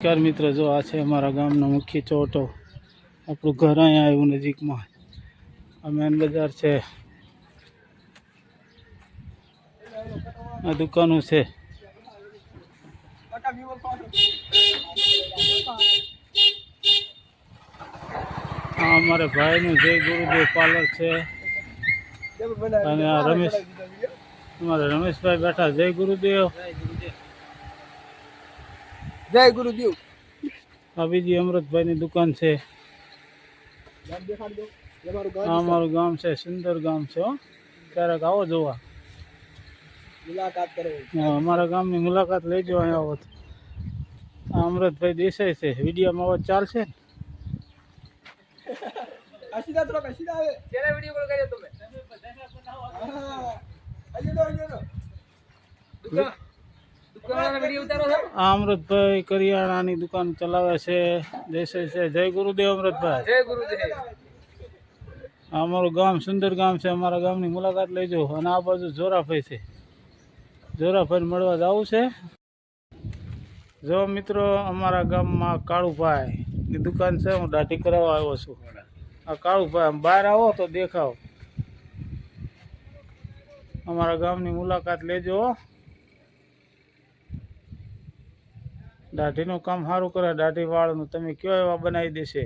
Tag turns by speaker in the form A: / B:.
A: નમસ્કાર મિત્ર, જો આ છે અમારા ગામનો મુખ્ય ચોટો. આપણું ઘર અહીંયા આવ્યું નજીકમાં. આ મેન બજાર છે. આ દુકાનો છે. આ અમારે ભાઈનું જય ગુરુદેવ પાર્લર છે. અને આ રમેશ અમારે રમેશભાઈ બેઠા. જય ગુરુદેવ.
B: જય ગુરુદેવ.
A: આ બીજી અમૃતભાઈની દુકાન છે. અમારું ગામ છે સુંદર ગામ છે ક્યારેક આવો જોવા.
B: મુલાકાત કરો.
A: હા, અમારા ગામની મુલાકાત લેજો અહીંયા આવો. આ અમૃતભાઈ દેસાઈ છે. વિડીયોમાં અવાજ ચાલશે? ને
B: અસીદા થોડોક અસીદા આવે વિડિયો કોલ કર્યો તમે?
A: અમૃતભાઈ કરિયાણાની દુકાન ચલાવે છે. દેશે છે. જય ગુરુદેવ અમૃતભાઈ.
B: જય ગુરુદેવ.
A: અમારું ગામ સુંદર ગામ છે. અમારા ગામની મુલાકાત લેજો. અને આ બાજુ જોરાભાઈ છે. જોરાભાઈ મળવા જવું છે. જો મિત્રો અમારા ગામમાં કાળુભાઈ ની દુકાન છે. હું દાઢી કરાવવા આવ્યો છું. આ કાળુભાઈ આમ બહાર આવો તો દેખાવ. અમારા ગામની મુલાકાત લેજો હો. દાઢીનું કામ સારું કરે દાઢી વાળનું. તમે કયો એવા બનાવી દેશે?